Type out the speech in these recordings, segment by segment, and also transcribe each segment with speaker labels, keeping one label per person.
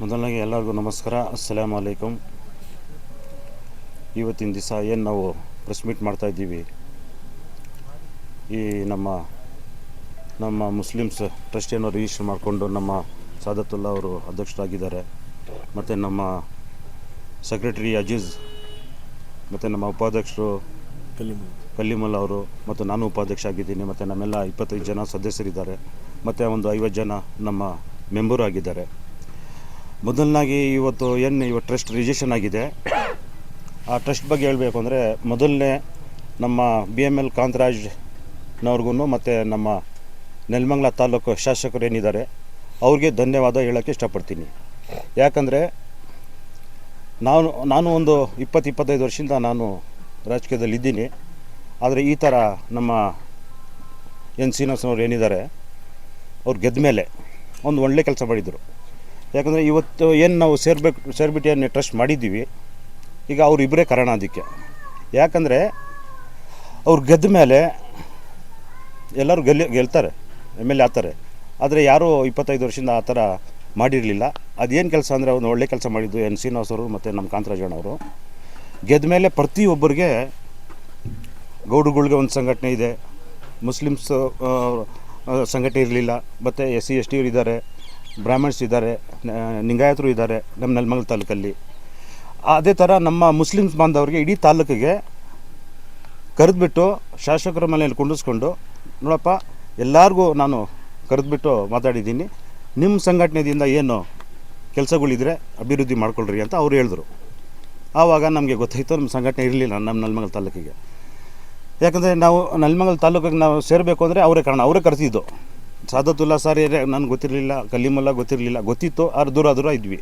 Speaker 1: ಮೊದಲನಾಗಿ ಎಲ್ಲರಿಗೂ ನಮಸ್ಕಾರ. ಅಸ್ಸಲಾಮ್ ಅಲೈಕುಮ್. ಇವತ್ತಿನ ದಿವಸ ಏನು ನಾವು ಪ್ರೆಸ್ ಮೀಟ್ ಮಾಡ್ತಾ ಇದ್ದೀವಿ? ಈ ನಮ್ಮ ನಮ್ಮ ಮುಸ್ಲಿಮ್ಸ್ ಟ್ರಸ್ಟಿಯನ್ನು ರಿಜಿಸ್ಟರ್ ಮಾಡಿಕೊಂಡು ನಮ್ಮ ಸಾದತ್ತುಲ್ಲಾ ಅವರು ಅಧ್ಯಕ್ಷರಾಗಿದ್ದಾರೆ. ಮತ್ತು ನಮ್ಮ ಸೆಕ್ರೆಟರಿ ಅಜೀಜ್, ಮತ್ತು ನಮ್ಮ ಉಪಾಧ್ಯಕ್ಷರು ಕಲ್ಲಿಮಲ್ ಅವರು, ಮತ್ತು ನಾನು ಉಪಾಧ್ಯಕ್ಷ ಆಗಿದ್ದೀನಿ. ಮತ್ತು ನಮ್ಮೆಲ್ಲ ಇಪ್ಪತ್ತೈದು ಜನ ಸದಸ್ಯರಿದ್ದಾರೆ. ಮತ್ತು ಒಂದು ಐವತ್ತು ಜನ ನಮ್ಮ ಮೆಂಬರು ಆಗಿದ್ದಾರೆ. ಮೊದಲನಾಗಿ ಇವತ್ತು ಏನು ಇವತ್ತು ಟ್ರಸ್ಟ್ ರಿಜಿಸ್ಟ್ರೇಷನ್ ಆಗಿದೆ. ಆ ಟ್ರಸ್ಟ್ ಬಗ್ಗೆ ಹೇಳಬೇಕು ಅಂದರೆ ಮೊದಲನೇ ನಮ್ಮ ಬಿ ಎಂ ಎಲ್ ಕಾಂತರಾಜ್ನವ್ರಿಗೂ ಮತ್ತು ನಮ್ಮ ನೆಲಮಂಗ್ಲ ತಾಲೂಕು ಶಾಸಕರು ಏನಿದ್ದಾರೆ, ಅವ್ರಿಗೆ ಧನ್ಯವಾದ ಹೇಳೋಕ್ಕೆ ಇಷ್ಟಪಡ್ತೀನಿ. ಯಾಕಂದರೆ ನಾನು ನಾನು ಒಂದು ಇಪ್ಪತ್ತು, ಇಪ್ಪತ್ತೈದು ವರ್ಷದಿಂದ ನಾನು ರಾಜಕೀಯದಲ್ಲಿ ಇದ್ದೀನಿ. ಆದರೆ ಈ ಥರ ನಮ್ಮ ಎನ್ ಶ್ರೀನಿವಾಸನವ್ರು ಏನಿದ್ದಾರೆ, ಅವ್ರು ಗೆದ್ದ ಮೇಲೆ ಒಂದು ಒಳ್ಳೆ ಕೆಲಸ ಮಾಡಿದರು. ಯಾಕಂದರೆ ಇವತ್ತು ಏನು ನಾವು ಸೇರ್ಬೇಕು ಸೇರ್ಬಿಟ್ಟು ಟ್ರಸ್ಟ್ ಮಾಡಿದ್ದೀವಿ. ಈಗ ಅವರಿಬ್ಬರೇ ಕಾರಣ ಅದಕ್ಕೆ. ಯಾಕಂದರೆ ಅವ್ರು ಗೆದ್ದ ಮೇಲೆ ಎಲ್ಲರೂ ಗೆಲ್ಲಿ, ಗೆಲ್ತಾರೆ ಎಂ ಎಲ್ ಎ ಆಗ್ತಾರೆ ಆದರೆ ಯಾರೂ ಇಪ್ಪತ್ತೈದು ವರ್ಷದಿಂದ ಆ ಥರ ಮಾಡಿರಲಿಲ್ಲ. ಅದೇನು ಕೆಲಸ ಅಂದರೆ ಒಂದು ಒಳ್ಳೆ ಕೆಲಸ ಮಾಡಿದ್ದು ಎನ್ ಶ್ರೀನಿವಾಸ್ ಅವರು ಮತ್ತು ನಮ್ಮ ಕಾಂತರಾಜಣ್ಣವರು ಗೆದ್ದ ಮೇಲೆ ಪ್ರತಿಯೊಬ್ಬರಿಗೆ ಗೌಡುಗಳಿಗೆ ಒಂದು ಸಂಘಟನೆ ಇದೆ. ಮುಸ್ಲಿಮ್ಸ್ ಸಂಘಟನೆ ಇರಲಿಲ್ಲ. ಮತ್ತು ಎಸ್ ಸಿ, ಎಸ್ ಟಿ ಇದ್ದಾರೆ. ಬ್ರಾಹ್ಮಣ್ಸ್ ಇದ್ದಾರೆ ನಿಂಗಾಯತರು ಇದ್ದಾರೆ ನಮ್ಮ ನೆಲಮಂಗಲ ತಾಲೂಕಲ್ಲಿ. ಅದೇ ಥರ ನಮ್ಮ ಮುಸ್ಲಿಮ್ಸ್ ಬಾಂಧವರಿಗೆ ಇಡೀ ತಾಲೂಕಿಗೆ ಕರೆದುಬಿಟ್ಟು ಶಾಸಕರ ಮನೆಯಲ್ಲಿ ಕುಂಡಿಸ್ಕೊಂಡು, ನೋಡಪ್ಪ, ಎಲ್ಲರಿಗೂ ನಾನು ಕರೆದುಬಿಟ್ಟು ಮಾತಾಡಿದ್ದೀನಿ. ನಿಮ್ಮ ಸಂಘಟನೆಯಿಂದ ಏನು ಕೆಲಸಗಳಿದ್ರೆ ಅಭಿವೃದ್ಧಿ ಮಾಡ್ಕೊಳ್ರಿ ಅಂತ ಅವ್ರು ಹೇಳಿದ್ರು. ಆವಾಗ ನಮಗೆ ಗೊತ್ತಾಯಿತು, ನಮ್ಮ ಸಂಘಟನೆ ಇರಲಿಲ್ಲ ನಮ್ಮ ನಲ್ಮಂಗಲ ತಾಲೂಕಿಗೆ. ಯಾಕಂದರೆ ನಾವು ನಲ್ಮಂಗಲ ತಾಲೂಕಿಗೆ ನಾವು ಸೇರಬೇಕು ಅಂದರೆ ಅವರೇ ಕಾರಣ, ಅವರೇ ಕರೆಸಿದ್ದು ಸಾದತುಲ್ಲಾ ಸರ್ ಏನೇ ನನಗೆ ಗೊತ್ತಿರಲಿಲ್ಲ ಕಲ್ಲಿಮಲ್ಲ ಗೊತ್ತಿರಲಿಲ್ಲ, ಗೊತ್ತಿತ್ತು ಆದ್ರೆ ದೂರ ದೂರ ಇದ್ವಿ.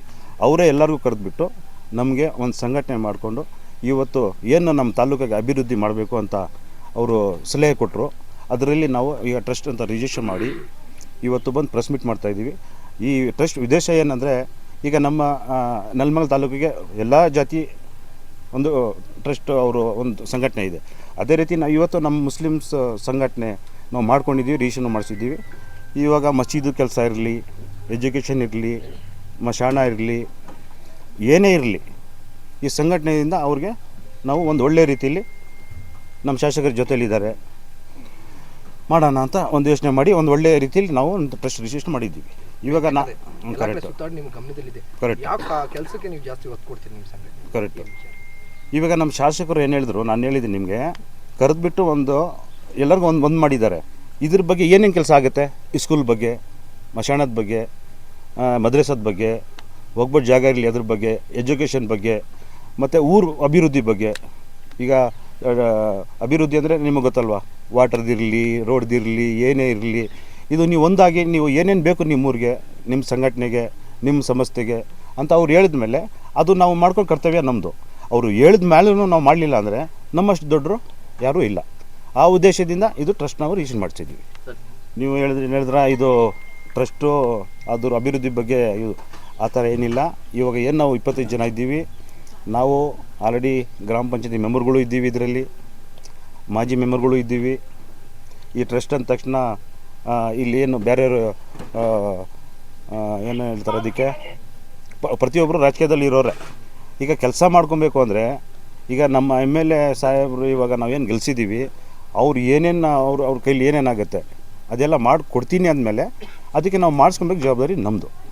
Speaker 1: ಅವರೇ ಎಲ್ಲರಿಗೂ ಕರೆದುಬಿಟ್ಟು ನಮಗೆ ಒಂದು ಸಂಘಟನೆ ಮಾಡಿಕೊಂಡು ಇವತ್ತು ಏನು ನಮ್ಮ ತಾಲೂಕಿಗೆ ಅಭಿವೃದ್ಧಿ ಮಾಡಬೇಕು ಅಂತ ಅವರು ಸಲಹೆ ಕೊಟ್ಟರು ಅದರಲ್ಲಿ ನಾವು ಈಗ ಟ್ರಸ್ಟ್ ಅಂತ ರಿಜಿಸ್ಟರ್ ಮಾಡಿ ಇವತ್ತು ಬಂದು ಪ್ರೆಸ್ ಮೀಟ್ ಮಾಡ್ತಾಯಿದ್ದೀವಿ ಈ ಟ್ರಸ್ಟ್ ಉದ್ದೇಶ ಏನಂದರೆ ಈಗ ನಮ್ಮ ನಲ್ಮಲ್ ತಾಲೂಕಿಗೆ ಎಲ್ಲ ಜಾತಿ ಒಂದು ಟ್ರಸ್ಟ್ ಅವರು ಒಂದು ಸಂಘಟನೆ ಇದೆ. ಅದೇ ರೀತಿ ನಾವು ಇವತ್ತು ನಮ್ಮ ಮುಸ್ಲಿಮ್ಸ್ ಸಂಘಟನೆ ನಾವು ಮಾಡ್ಕೊಂಡಿದ್ದೀವಿ ರಿಜಿಸ್ಟ್ರೇಷನ್ ಮಾಡಿಸಿದ್ದೀವಿ. ಇವಾಗ ಮಸೀದು ಕೆಲಸ ಇರಲಿ ಎಜುಕೇಷನ್ ಇರಲಿ ಮಶಾಣ ಇರಲಿ ಏನೇ ಇರಲಿ ಈ ಸಂಘಟನೆಯಿಂದ ಅವ್ರಿಗೆ ನಾವು ಒಂದು ಒಳ್ಳೆಯ ರೀತಿಯಲ್ಲಿ ನಮ್ಮ ಶಾಸಕರ ಜೊತೆಯಲ್ಲಿದ್ದಾರೆ. ಮಾಡೋಣ ಅಂತ ಒಂದು ಯೋಚನೆ ಮಾಡಿ ಒಂದು ಒಳ್ಳೆಯ ರೀತಿಯಲ್ಲಿ ನಾವು ಒಂದು ಪ್ರೆಸ್ ರಿಜಿಸ್ಟರ್ ಮಾಡಿದ್ದೀವಿ. ಇವಾಗ ನಾ ಕರೆಕ್ಟ್
Speaker 2: ನಿಮ್ಮ ಗಮನದಲ್ಲಿದೆ.
Speaker 1: Correct.
Speaker 2: ಯಾವ ಕೆಲಸಕ್ಕೆ ನೀವು ಜಾಸ್ತಿ ಒತ್ತು ಕೊಡ್ತೀರಿ ನಿಮ್ಮ ಸಂಘಟನೆ?
Speaker 1: ಕರೆಕ್ಟ್ ಇವಾಗ ನಮ್ಮ ಶಾಸಕರು ಏನು ಹೇಳಿದ್ರು ನಾನು ಹೇಳಿದ್ದೀನಿ ನಿಮಗೆ ಕರೆದ್ಬಿಟ್ಟು ಒಂದು ಎಲ್ಲರಿಗೂ ಒಂದು ಒಂದು ಮಾಡಿದ್ದಾರೆ. ಇದ್ರ ಬಗ್ಗೆ ಏನೇನು ಕೆಲಸ ಆಗುತ್ತೆ? ಸ್ಕೂಲ್ ಬಗ್ಗೆ, ಮಶಾಣದ ಬಗ್ಗೆ ಮದ್ರಸದ ಬಗ್ಗೆ ಹೋಗ್ಬಿಟ್ಟು ಜಾಗ ಇರಲಿ ಅದ್ರ ಬಗ್ಗೆ ಎಜುಕೇಷನ್ ಬಗ್ಗೆ, ಮತ್ತು ಊರು ಅಭಿವೃದ್ಧಿ ಬಗ್ಗೆ. ಈಗ ಅಭಿವೃದ್ಧಿ ಅಂದರೆ ನಿಮಗೆ ಗೊತ್ತಲ್ವಾ? ವಾಟರ್ದಿರಲಿ ರೋಡ್ದಿರಲಿ ಏನೇ ಇರಲಿ. ಇದು ನೀವು ಒಂದಾಗಿ ನೀವು ಏನೇನು ಬೇಕು ನಿಮ್ಮ ಊರಿಗೆ, ನಿಮ್ಮ ಸಂಘಟನೆಗೆ, ನಿಮ್ಮ ಸಂಸ್ಥೆಗೆ ಅಂತ ಅವ್ರು ಹೇಳಿದ ಮೇಲೆ ಅದು ನಾವು ಮಾಡ್ಕೊಂಡು ಕರ್ತವ್ಯ ನಮ್ಮದು ಅವರು ಹೇಳಿದ ಮೇಲೂ ನಾವು ಮಾಡಲಿಲ್ಲ ಅಂದರೆ ನಮ್ಮಷ್ಟು ದೊಡ್ಡರು ಯಾರೂ ಇಲ್ಲ. ಆ ಉದ್ದೇಶದಿಂದ ಇದು ಟ್ರಸ್ಟ್ ನಾವು ರಿಜಿಸ್ಟರ್ ಮಾಡಿಸಿದ್ವಿ. ನೀವು ಹೇಳಿದ್ರೆ ಹೇಳಿದ್ರ, ಇದು ಟ್ರಸ್ಟು, ಅದ್ರ ಅಭಿವೃದ್ಧಿ ಬಗ್ಗೆ ಇದು ಆ ಥರ ಏನಿಲ್ಲ. ಇವಾಗ ಏನು ನಾವು ಇಪ್ಪತ್ತೈದು ಜನ ಇದ್ದೀವಿ. ನಾವು ಆಲ್ರೆಡಿ ಗ್ರಾಮ ಪಂಚಾಯತಿ ಮೆಂಬರ್ಗಳು ಇದ್ದೀವಿ ಇದರಲ್ಲಿ. ಮಾಜಿ ಮೆಂಬರ್ಗಳು ಇದ್ದೀವಿ. ಈ ಟ್ರಸ್ಟ್ ಅಂದ ತಕ್ಷಣ ಇಲ್ಲಿ ಏನು ಬೇರೆಯವರು ಏನು ಹೇಳ್ತಾರೆ ಅದಕ್ಕೆ? ಪ್ರತಿಯೊಬ್ಬರು ರಾಜಕೀಯದಲ್ಲಿ ಇರೋರೆ. ಈಗ ಕೆಲಸ ಮಾಡ್ಕೊಬೇಕು ಅಂದರೆ, ಈಗ ನಮ್ಮ ಎಂ ಎಲ್ ಎ ಸಾಹೇಬರು ಇವಾಗ ನಾವೇನು ಗೆಲ್ಸಿದ್ದೀವಿ. ಅವ್ರು ಏನೇನು ಅವ್ರು ಅವ್ರ ಕೈಲಿ ಏನೇನಾಗುತ್ತೆ ಅದೆಲ್ಲ ಮಾಡಿ ಕೊಡ್ತೀನಿ ಅಂದಮೇಲೆ ಅದಕ್ಕೆ ನಾವು ಮಾಡಿಸ್ಕೊಬೇಕು ಜವಾಬ್ದಾರಿ ನಮ್ಮದು